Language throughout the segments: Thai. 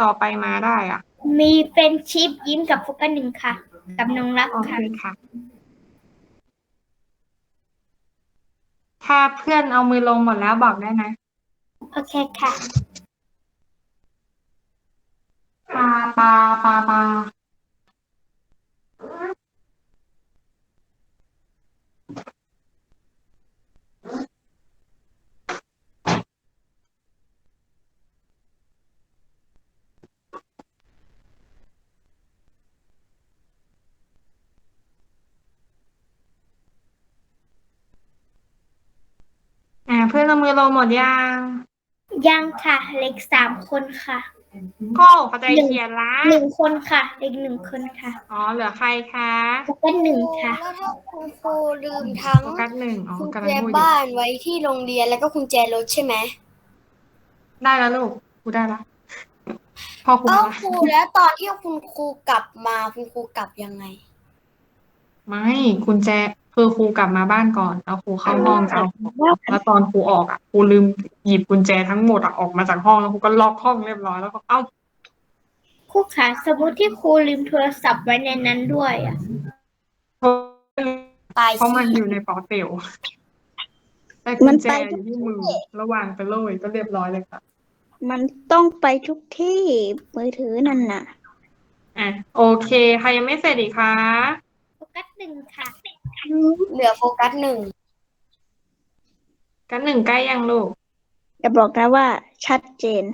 ต่อไปมาได้อะ มีเป็นชิปยิ้มกับโฟกัสหนึ่งค่ะ กับน้องรักโอเคค่ะ ค่ะ ถ้าเพื่อนเอามือลงหมดแล้วบอกได้นะ โอเคค่ะ ปลาปลาปลาปลา เพื่อนเอามือลงหมดยังยังค่ะเล็กสามคนค่ะก็เข้าใจเขียนละหนึ่งคนค่ะเล็กหนึ่งคนค่ะอ๋อเหลือใครคะโฟกัสหนึ่งค่ะแล้วถ้าคุณครูลืมทั้งโฟกัสหนึ่งอ๋อกุญกำลังแจพูดอยู่บ้านไว้ที่โรงเรียนแล้วก็กุญแจรถใช่ไหมได้แล้วลูกครูได้ละพ่อครูเอ้ามาครูแล้วตอนที่คุณครูกลับมาคุณครูกลับยังไง ไม่กุญแจ คือครูกลับมาบ้านก่อน แล้วครูเข้าห้องจะเอาของแล้วตอนครูออกอะครูลืมหยิบกุญแจทั้งหมดอะออกมาจากห้องแล้วครูก็ล็อกห้องเรียบร้อยแล้วก็เอ้าครูค่ะสมมติที่ครูลืมโทรศัพท์ไว้ในนั้นด้วยอะตายเพราะมันสิอยู่ในปอเต๋วแต่กุญแจอยู่ที่มือระหว่างไปเลยก็เรียบร้อยเลยค่ะมันต้องไปทุกที่มือถือนั่นน่ะอะโอเค ใครยังไม่เสร็จอีกคะโฟกัสหนึ่งค่ะ เหลือโฟกัสหนึ่งกันหนึ่งใกล้ยังลูกจะบอกนะว่าชัดเจน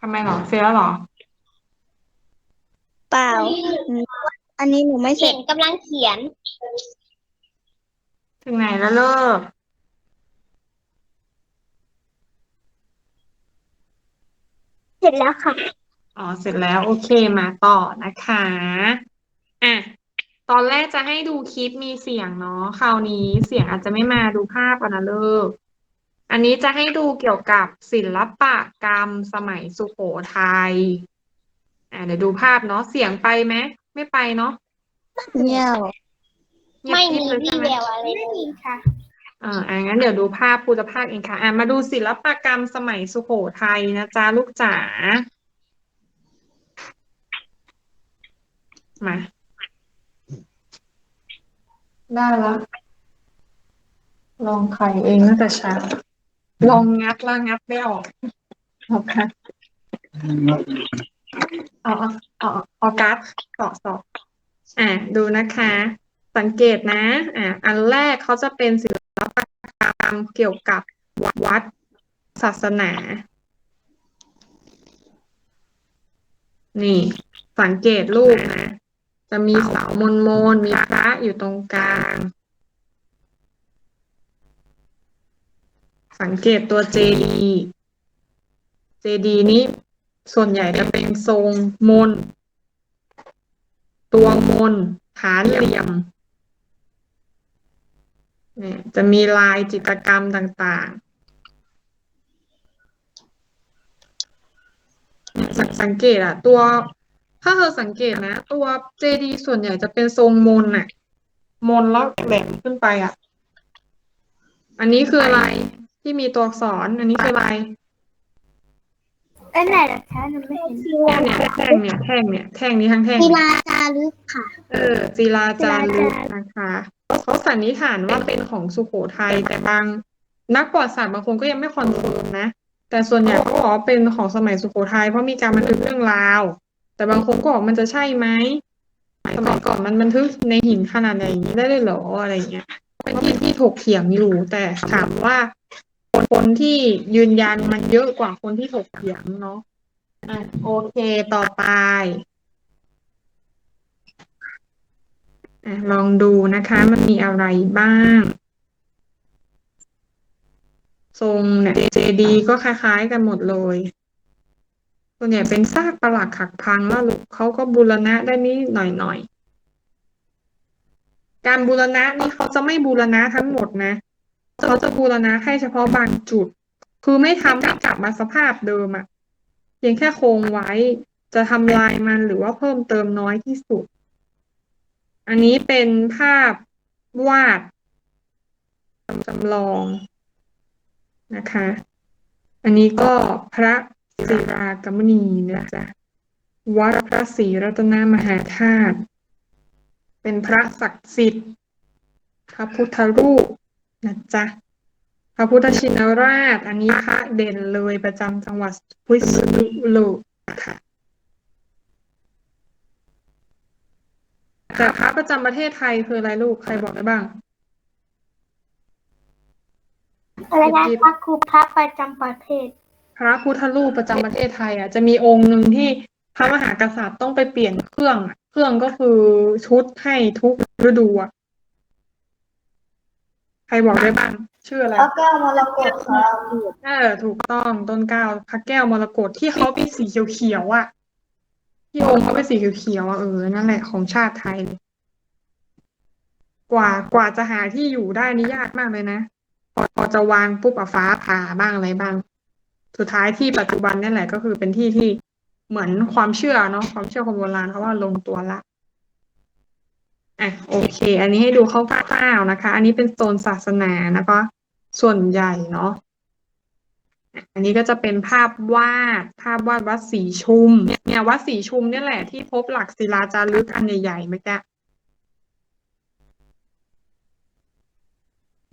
ทำไมหรอเสร็จแล้วหรอ เปล่าอันนี้หนูไม่เสร็เก่จงกำลังเขียน ถึงไหนแล้วเลิกเสร็จแล้วค่ะ อ๋อ เสร็จแล้ว โอเคมาต่อนะคะ อะ ตอนแรกจะให้ดูคลิปมีเสียงเนาะคราวนี้เสียงอาจจะไม่มาดูภาพกันนะเลิกอันนี้จะให้ดูเกี่ยวกับศิลปกรรมสมัยสุโขทัยอะเดี๋ยวดูภาพเนาะเสียงไปไหมไม่ไปเนาะเงี่ยวเงียบไม่กริมีบเลยวี่ใช่ไหมแววอะไรไม่มีค่ะอ่าอ่างั้นเดี๋ยวดูภาพครูจะภาคเองค่ะ อ่ามาดูศิลปกรรมสมัยสุโขทัยนะจ๊ะลูกจ๋ามา ได้แล้วลองไข่เองตั้งแต่เช้าลองงัดล้วงัดไม่ออกออกค่ะเอาเอาเอาเอาการ์ดสอบสอบอ่าดูนะคะ สังเกตนะอ่าอันแรกเขาจะเป็นศิลปกรรมเกี่ยวกับวัดศาสนา นี่ สังเกตรูปนะ จะมีเสามนมนๆมีพระอยู่ตรงกลาง สังเกตตัวเจดีเจดีนี้ส่วนใหญ่จะเป็นทรงมน ตัวมน ฐานเหลี่ยมเนี่ยจะมีลายจิตรกรรมต่างๆเนี่ยสังสังเกตอะตัว ถ้าเธอสังเกตนะ ตัวเจดีส่วนใหญ่จะเป็นทรงมนอะมนแล้วแหลมขึ้นไปอะอันนี้คืออะไรที่มีตัวอักษร อันนี้คืออะไรอันไหนล่ะคะหนูไม่เห็นเนี่ยแท่งเนี่ยแท่งเนี่ยแท่งนี้ทั้งแท่งกีเนี่ยฬาจารึกค่ะ เออศิลาจารึกนะคะเขาสันนิษฐานว่าเป็นของสุโขทัยแต่บางนักประวัติศาสตร์บางคนก็ยังไม่คอนเฟิร์มนะ แต่ส่วนใหญ่เขาบอกว่าเป็นของสมัยสุโขทัยเพราะมีการบันทึกเรื่องราว แต่บางคนก็บอกมันจะใช่ไหมสมัยก่อนมันบันทึกในหินขนาดไหนอย่างนี้ได้เลยเหรออะไรเงี้ยเป็นที่ที่ถกเถียงอยู่แต่ถามว่าคนคนที่ยืนยันมันเยอะกว่าคนที่ถกเถียงเนาะอะโอเคต่อไปอะลองดูนะคะ มันมีอะไรบ้าง ทรงเนี่ยเจดีก็คล้ายๆกันหมดเลย ส่วนใหญ่เป็นซากปรักหักพังแล้วลูกเขาก็บูรณะได้นิดหน่อยๆการบูรณะนี่เขาจะไม่บูรณะทั้งหมดนะเขาจะบูรณะแค่เฉพาะบางจุด คือไม่ทำให้กลับมาสภาพเดิมอะเพียงแค่โคงไว้จะทำลายมันหรือว่าเพิ่มเติมน้อยที่สุด อันนี้เป็นภาพวาดจำลองนะคะ อันนี้ก็พระ ศิรากมณีนะจ๊ะวัดพระศรีรัตนมหาธาตุเป็นพระศักดิ์สิทธิ์ พระพุทธรูปนะจ๊ะพระพุทธชินราช อันนี้พระเด่นเลยประจำจังหวัดพิษณุโลกค่ะแต่พระประจำประเทศไทยคืออะไรลูกใครบอกได้บ้างอะไรนะคะครูพระประจำประเทศ พระพุทธรูปประจำประเทศไทยอะจะมีองค์หนึ่งที่พระมหากษัตริย์ต้องไปเปลี่ยนเครื่องอะเครื่องก็คือชุดให้ทุกฤดูอะใครบอกได้บ้างชื่ออะไรพระแก้วมรกตครับเออถูกต้องต้นเกล้าพระแก้วมรกตที่เขาเป็นสีเขียวๆอะ ที่องค์เขาเป็นสีเขียวๆอะเออนั่นแหละของชาติไทยเลยกว่ากว่าจะหาที่อยู่ได้นี่ยากมากเลยนะพอพอจะวางปุ๊บอะฟ้าผ่าบ้างอะไรบ้าง สุดท้ายที่ปัจจุบันนี่แหละก็คือเป็นที่ที่เหมือนความเชื่อเนาะความเชื่อคนโบราณเขาว่าลงตัวละอะโอเค อันนี้ให้ดูคร่าวๆนะคะ อันนี้เป็นโซนศาสนานะคะ ส่วนใหญ่เนาะอันนี้ก็จะเป็นภาพวาดภาพวาดวัดศรีชุม เนี่ยวัดศรีชุมเนี่ยแหละที่พบหลักศิลาจารึกอันใหญ่ๆเมื่อกี้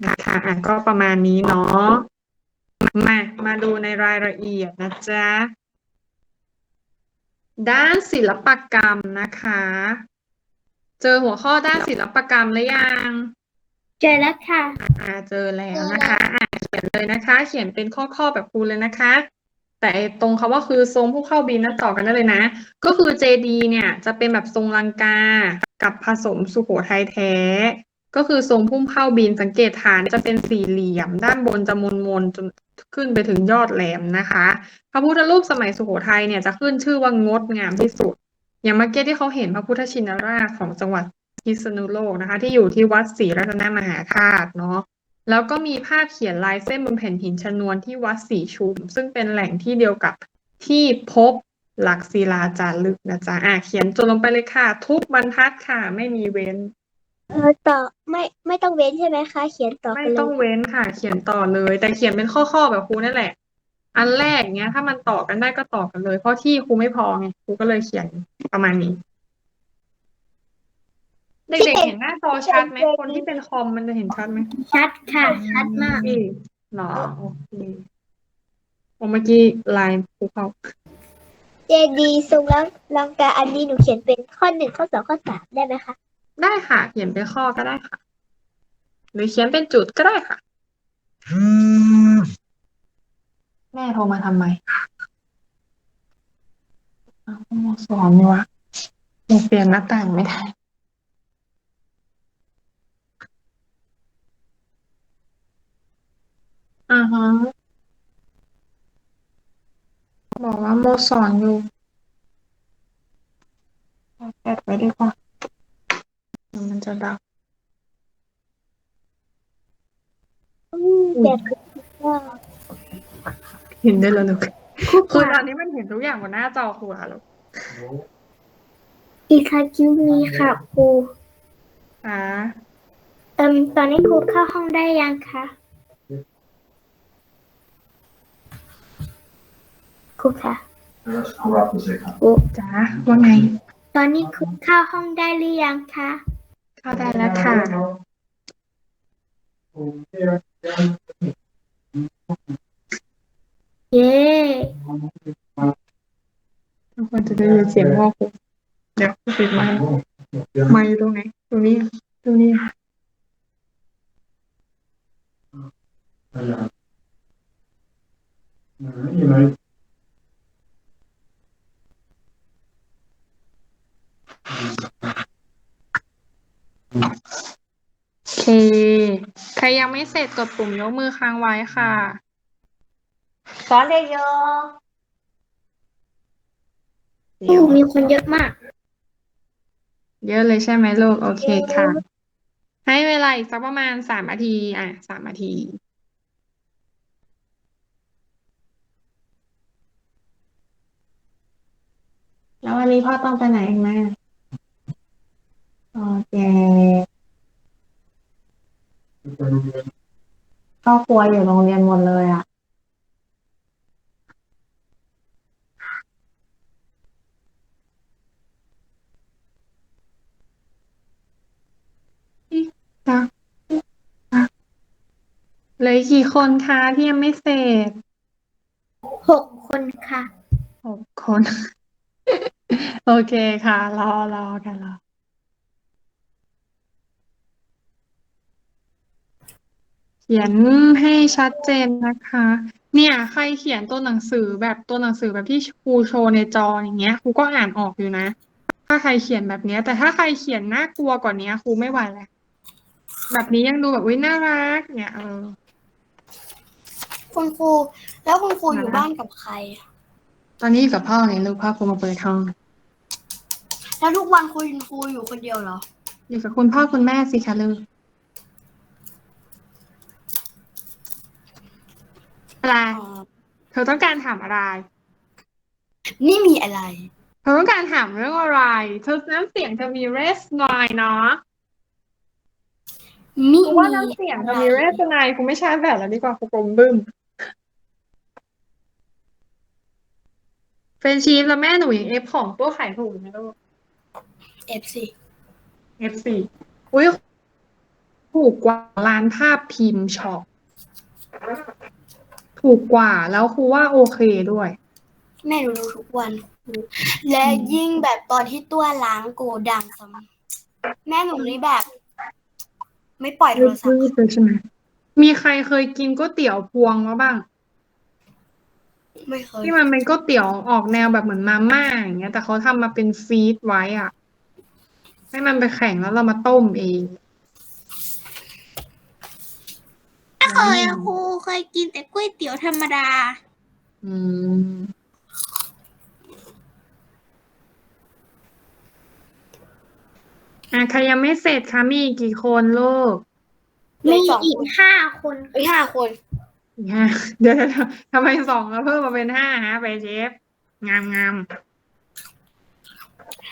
นะคะอะก็ประมาณนี้เนาะ มา มาดูในรายละเอียดนะจ๊ะ ด้านศิลปกรรมนะคะ เจอหัวข้อด้านศิลปกรรมหรือยัง เจอแล้วค่ะ อ่า เจอแล้วนะคะอ่าเขียนเลยนะคะ เขียนเป็นข้อๆแบบครูเลยนะคะ แต่ไอ้ตรงคำว่าคือทรงผู้เข้าบินนะต่อกันได้เลยนะ ก็คือเจดีเนี่ยจะเป็นแบบทรงลังกา กับผสมสุโขทัยแท้ ก็คือทรงพุ่มเข้าบินสังเกตฐานจะเป็นสี่เหลี่ยม ด้านบนจะมนมนจนขึ้นไปถึงยอดแหลมนะคะ พระพุทธรูปสมัยสุโขทัยเนี่ยจะขึ้นชื่อว่างดงามที่สุด อย่างเมื่อกี้ที่เขาเห็นพระพุทธชินราชของจังหวัดพิษณุโลกนะคะ ที่อยู่ที่วัดศรีรัตนมหาธาตุเนาะแล้วก็มีภาพเขียนลายเส้นบนแผ่นหินชนวนที่วัดศรีชุม ซึ่งเป็นแหล่งที่เดียวกับที่พบหลักศิลาจารึกนะจ๊ะอะเขียนจนลงไปเลยค่ะ ทุกบรรทัดค่ะ ไม่มีเว้น เออต่อไม่ไม่ต้องเว้นใช่ไหมคะ เขียนต่อไม่ไปเลต้องยเว้นค่ะ เขียนต่อเลย แต่เขียนเป็นข้อๆแบบครูนั่นแหละ อันแรกเนี้ย ถ้ามันต่อกันได้ก็ต่อกันเลย เพราะที่ครูไม่พอไงครูก็เลยเขียนประมาณนี้ เด็กๆเห็นหน้าจอชัดไหมคนที่เป็นคอมมันจะเห็นชัดไหม ชัดค่ะ ชัดมากพี่หรอโอเคโอเมื่อกี้ไลน์ครูเขา เจดีทรงแล้วลังกาอันนี้หนูเขียนเป็นข้อหนึ่งข้อสองข้อสามได้ไหมคะ ได้ค่ะ เขียนเป็นข้อก็ได้ค่ะ หรือเขียนเป็นจุดก็ได้ค่ะ แม่โทรมาทำไมอ้าวสอนนี่วะยังเปลี่ยนหน้าต่างไม่ได้อ่าฮะบอกว่าโมสอนอยู่เอาแปดไว้ดีกว่าเดี๋ยวมัน จะดับอืมแบบว่าเห็นได้แล้วลูกคือตอนนี้มันเห็นทุกอย่างบนหน้าจอครูอะลูกอีคาคิวมีค่ะครูอ่าเอิมตอนนี้ครูเข้าห้องได้ยังคะครูค่ะครูจ้าว่าไง ตอนนี้ครูเข้าห้องได้หรือยังคะ เข้าได้แล้วค่ะ เย้ทุกคนจะได้ยินเสียงพ่อครูเดี๋ยวครูปิดไมค์ไมค์ตรงไหนตรงนี้ตรงนี้ โอเค ใครยังไม่เสร็จ กดปุ่มยกมือค้างไว้ค่ะ สอนได้เยอะครูมีคนเยอะมาก เยอะเลยใช่ไหมลูก โอเคค่ะ ให้เวลาอีกสักประมาณสามนาที อะสามนาทีแล้ววันนี้พ่อต้องไปไหนอีกไหมโอเค ก็ครัวอยู่โรงเรียนหมดเลยอะจ้ะเหลือกี่คนคะที่ยังไม่เสร็จหกคนค่ะ หกคน โอเคค่ะ รอรอกันรอ เขียนให้ชัดเจนนะคะ เนี่ย ใครเขียนตัวหนังสือแบบตัวหนังสือแบบที่ครูโชว์ในจออย่างเงี้ยครูก็อ่านออกอยู่นะ ถ้าใครเขียนแบบเนี้ย แต่ถ้าใครเขียนน่ากลัวกว่านี้ครูไม่ไหวแล้วแบบนี้ยังดูแบบอุ้ยน่ารัก เนี่ยเออคุณครู แล้วคุณครูอยู่นะบ้านกับใคร ตอนนี้อยู่กับพ่อไงลูกพ่อครูมาเปิดห้อง แล้วทุกวันคุณครูอยู่คนเดียวเหรอ อยู่กับคุณพ่อคุณแม่สิคะลูก อะไรอ๋อเธอต้องการถามอะไร นี่มีอะไร เธอต้องการถามเรื่องอะไร เธอน้ำเสียงจะมีเรสหน่อยเนาะมีเพราะว่าน้ำเสียงจะมีเรสไนคงไม่ใช่แบบแล้วดีกว่าคงกลมบึ้มเฟรนชีฟแล้วแม่หนูยังเอฟของตัวขายถูกไหมลูกเอฟซี F4 อุ้ยถูกกว่าร้านภาพพิมพ์ช็อป ถูกกว่าแล้วครูว่าโอเคด้วย แม่หนูดูทุกวันครูและยิ่งแบบตอนที่ตัวล้างโกดังซ้ำแม่หนูนี่แบบ ไม่ปล่อยโทรศัพท์รีบๆเลยใช่ไหมมีใครเคยกินก๋วยเตี๋ยวพวงมาบ้าง ไม่เคยที่มันเป็นก๋วยเตี๋ยวออกแนวแบบเหมือนมาม่าอย่างเงี้ย แต่เขาทำมาเป็นฟีดไว้อะ ให้มันไปแข็งแล้วเรามาต้มเอง เคยอะครูเคยกินแต่ก๋วยเตี๋ยวธรรมดา อืม อะใครยังไม่เสร็จคะมีอีกกี่คนลูกมีสองอีกห้าคนเอ้ยห้าคนอีกห้าเดี๋ยวเดี๋ยวเดี๋ยวทำไมสองแล้วเพิ่มมาเป็นห้าฮะไปเชฟงามงาม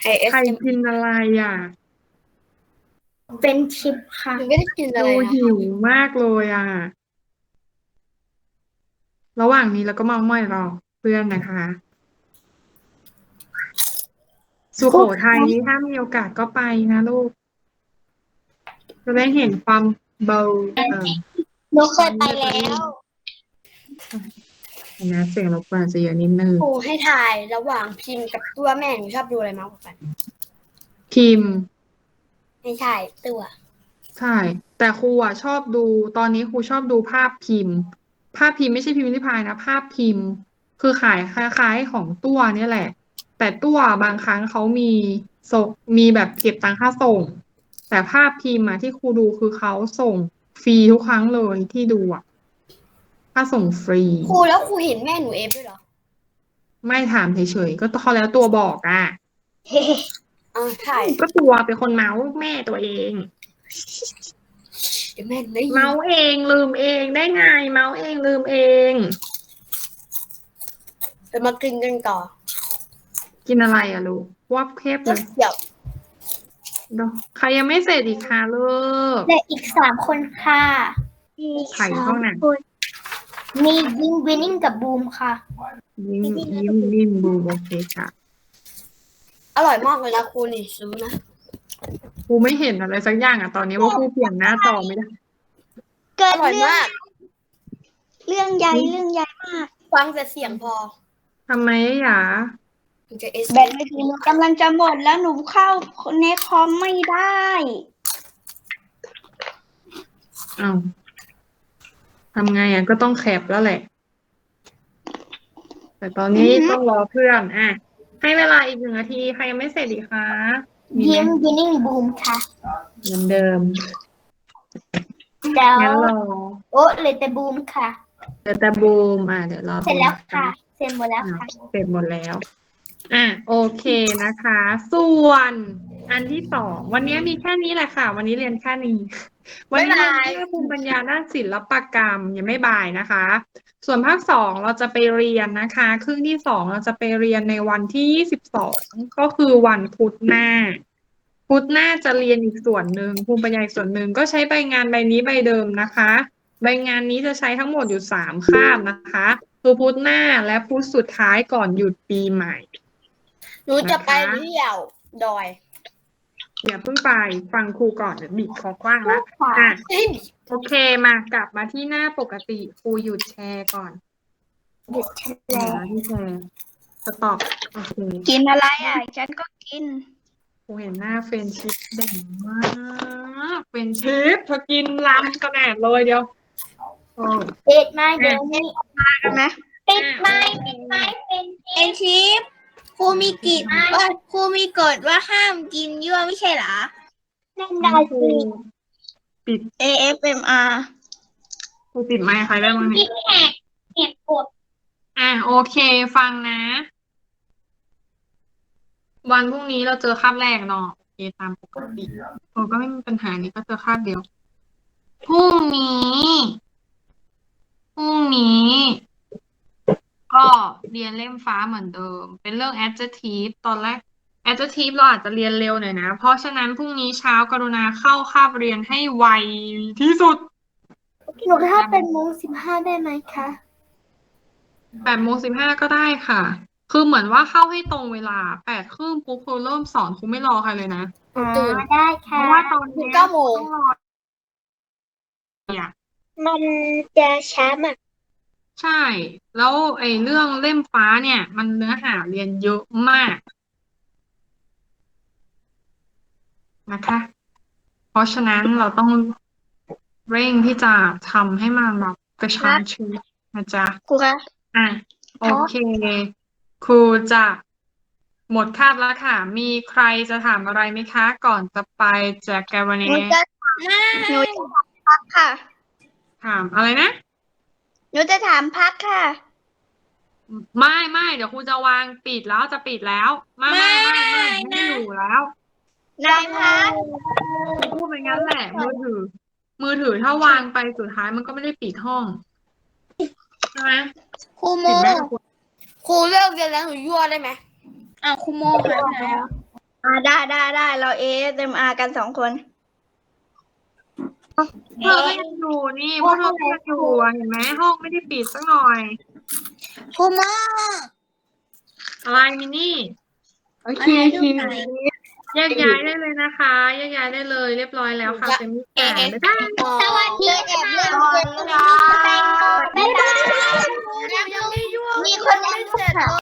ไอเอสใครกินอะไรอะ เป็นชิปค่ะหนูไม่ได้กินอะไรดูนะหิวมากเลยอะ ระหว่างนี้เราก็เมาม่อยรอเพื่อนนะคะ สุโขทัยนี่ถ้ามีโอกาสก็ไปนะลูกจะได้เห็นความเบาเออหนูเคยไปแล้วนะเสียงรบกวนอาจจะเยอะนิดนึงครูให้ทายระหว่างพิมพ์กับตัวแม่หนูชอบดูอะไรมากกว่ากัน พิมพ์ ไม่ใช่ตัว ใช่ แต่ครูอะชอบดูตอนนี้ครูชอบดูภาพพิมพ์ ภาพพิมพ์ไม่ใช่พิมพ์ริพายนะ ภาพพิมพ์ คือขายคล้ายๆของตัวเนี่ยแหละ แต่ตัวบางครั้งเขามีส่งมีแบบเก็บตังค่าส่ง แต่ภาพพิมพ์อะที่ครูดูคือเขาส่งฟรีทุกครั้งเลยที่ดูอะค่าส่งฟรี ครูแล้วครูเห็นแม่หนูเอฟด้วยเหรอ ไม่ถามเฉยๆก็เขาแล้วตัวบอกอะ อ่าใช่ก็ตัวเป็นคนเมาส์แม่ตัวเอง เดี๋ยวแม่หนูได้ยินเมาส์เองลืมเองได้ไงเมาส์เองลืมเอง เดี๋ยวมากินกันต่อกินอะไรอะลูกวับเคบก็เลยเดี๋ยวเดี๋ยวใครยังไม่เสร็จอีกคะลูกและอีกสามคนค่ะมีไข่ห้องไหนคนมียิงวินนิ่งกับบูมค่ะ ยิ้มยิ้มนิ่มบูโอเคค่ะ อร่อยมากเลยนะครูนี่ซื้อนะครูไม่เห็นอะไรสักอย่างอะตอนนี้ว่าครูเปลี่ยนหน้าจอไม่ได้ เกิอดร่อยเรื่องมากเรื่องใหญ่เรื่องใหญ่มาก ฟังแต่เสียงพอทำไมอะหยาถึงจะเอสแบตมือถือหนูกำลังจะหมดแล้วหนูเข้าในคอมไม่ได้ อ้าวทำไงอะก็ต้องแคปแล้วแหละ แต่ตอนนี้ต้องรอเพื่อนอะ ให้เวลาอีกหนึ่งนาที ใครยังไม่เสร็จอีกคะมีไหมยิ้มวินนิ่งบูมค่ะเหมือนเดิมแล้วงั้นรอโอ้เลยแต่บูมค่ะ เดี๋ยวแต่บูมอะเดี๋ยวรอเสร็จแล้วค่ะ เสร็จหมดแล้วอะค่ะ เสร็จหมดแล้ว อะโอเคนะคะ ส่วนอันที่สองวันนี้มีแค่นี้แหละค่ะ วันนี้เรียนแค่นี้ วันนี้เรียนแค่ภูมิปัญญาด้านศิลปกรรมยังไม่บ่ายนะคะ ส่วนภาคสองเราจะไปเรียนนะคะ ครึ่งที่สองเราจะไปเรียนในวันที่ยี่สิบสองก็คือวันพุธหน้า พุธหน้าจะเรียนอีกส่วนหนึ่งภูมิปัญญาอีกส่วนหนึ่งก็ใช้ใบงานใบนี้ใบเดิมนะคะ ใบงานนี้จะใช้ทั้งหมดอยู่สามคาบนะคะคือพุธหน้าและพุธสุดท้ายก่อนหยุดปีใหม่หนูจะไปนะคะเที่ยวดอย อย่าเพิ่งไปฟังครูก่อนเดี๋ยวบิดคอกว้างแล้วอะเฮ้ยโอเคมากลับมาที่หน้าปกติครูหยุดแชร์ก่อนหยุดแชเดี๋ยวร์นะที่แชร์สต็อปโอเคกินอะไรอะฉันก็กินครูเห็นหน้าเฟรนชิปเด่นมากเฟรนชิปเธอกินลำขนาดเลยเดียวโอ้ปิดไม้เดี๋ยวนี้กันไหมปิดไม้ปิดไม้เป็นเอ็นชิป ครูมีกิจว่าครูมีกฎว่าห้ามกินยั่วไม่ใช่เหรอนั่นนาครูสิ ปิด AFMR ครูปิดไมค์ใครได้บ้างเนี่ยแหกแหกกฎอะโอเค ฟังนะ วันพรุ่งนี้เราเจอคาบแรกเนาะโอเคตามปกติโอ้ก็ไม่มีปัญหานี้ก็เจอคาบเดียวพรุ่งนี้พรุ่งนี้ ก็เรียนเล่มฟ้าเหมือนเดิม เป็นเรื่อง adjective ตอนแรก adjective เราอาจจะเรียนเร็วหน่อยนะ เพราะฉะนั้นพรุ่งนี้เช้ากรุณาเข้าคาบเรียนให้ไวที่สุด หนูถ้าเป็นโมงสิบห้าได้ไหมคะแปดโมงสิบห้าก็ได้ค่ะ คือเหมือนว่าเข้าให้ตรงเวลาแปดครึ่งปุ๊บครูเริ่มสอนครูไม่รอใครเลยนะ อ๋อได้เพค่ะ ราะว่าตอนเนี้ยเก้าโมง ต้องรอเนี่ยมันจะช้ามาก ใช่ แล้วไอ้เรื่องเล่มฟ้าเนี่ย มันเนื้อหาเรียนเยอะมากนะคะ เพราะฉะนั้นเราต้องเร่งที่จะทำให้มันแบบกระชั้นชิดนะจ๊ะครูคะอะโอเคครูจะหมดคาบแล้วค่ะ มีใครจะถามอะไรไหมคะ ก่อนจะไปจากแกวันหนูนี้จะหนูจะพักค่ะ ถามอะไรนะ หนูจะถามพักค่ะ ไม่ไม่เดี๋ยวครูจะวางปิดแล้วจะปิดแล้ว ไม่ไม่ไม่ไม่ไม่ไม่นะอยู่แล้วนายพักพูดไปงั้นแหละมือถือ มือถือถ้าวางไปสุดท้ายมันก็ไม่ได้ปิดห้องใช่ไหมครูโม ปิดไหมครูครูเลิกเรียนแล้วหนูยั่วได้ไหมอะครูโมหายไปไหนอะอ่าได้ได้ได้เรา ASMR กันสองคน เธอก็ยังอยู่นี่พวกเธอก็ยังอยู่อะเห็นไหมห้องไม่ได้ปิดสักหน่อย ครูโมอะไรมินี่โอเคโอเคแยกย้ายได้เลยนะคะแยกย้ายได้เลยเรียบร้อยแล้วค่ะเซมิค่ะบ๊ายบาย สวัสดีแอบเล่นเกมบ๊ายบายมีคนเล่นเสร็จ